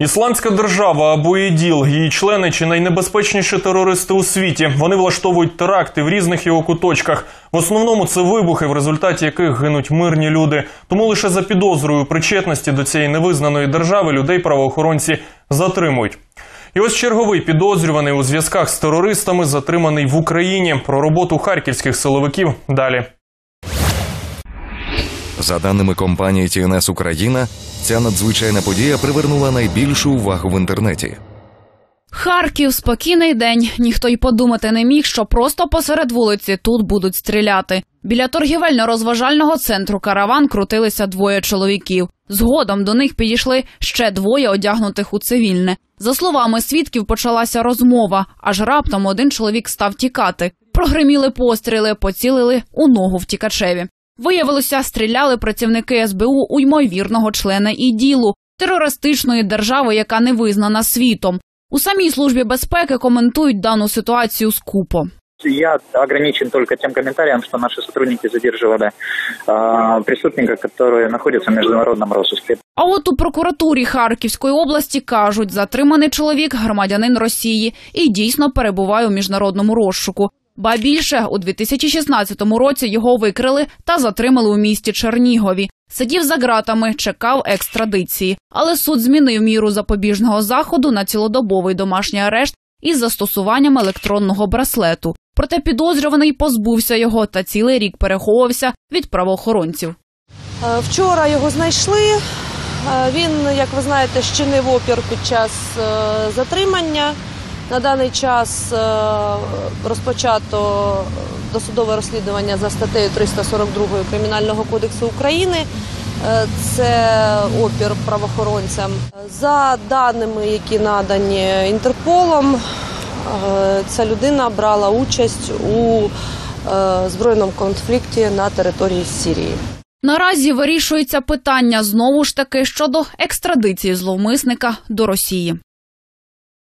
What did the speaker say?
Ісламська держава або ІДІЛ, її члени чи найнебезпечніші терористи у світі. Вони влаштовують теракти в різних його куточках. В основному це вибухи, в результаті яких гинуть мирні люди. Тому лише за підозрою причетності до цієї невизнаної держави людей правоохоронці затримують. І ось черговий підозрюваний у зв'язках з терористами затриманий в Україні. Про роботу харківських силовиків далі. За даними компанії TNS Україна, ця надзвичайна подія привернула найбільшу увагу в інтернеті. Харків, спокійний день. Ніхто й подумати не міг, що просто посеред вулиці тут будуть стріляти. Біля торгівельно-розважального центру караван крутилися двоє чоловіків. Згодом до них підійшли ще двоє одягнутих у цивільне. За словами свідків, почалася розмова, аж раптом один чоловік став тікати. Прогриміли постріли, поцілили у ногу втікачеві. Виявилося, стріляли працівники СБУ у ймовірного члена іділу терористичної держави, яка не визнана світом. У самій службі безпеки коментують дану ситуацію скупо. Я ограничен только тем комментарием, что наши сотрудники задерживали э, преступника, который находится в международном розыске. А от у прокуратурі Харківської області кажуть, затриманий чоловік громадянин Росії і дійсно перебуває у міжнародному розшуку. Ба більше у 2016 році його викрили та затримали у місті Чернігові. Сидів за ґратами, чекав екстрадиції, але суд змінив міру запобіжного заходу на цілодобовий домашній арешт із застосуванням електронного браслету. Проте підозрюваний позбувся його та цілий рік переховувався від правоохоронців. Е, Вчора його знайшли. Е, Він, як ви знаєте, щинив опір під час е, затримання. На даний час е, розпочато досудове розслідування за статтею 342 Кримінального кодексу України. Е, Це опір правоохоронцям. За даними, які надані Інтерполом, е, ця людина брала участь у е, збройному конфлікті на території Сирії. Наразі вирішується питання знову ж таки щодо екстрадиції зловмисника до Росії.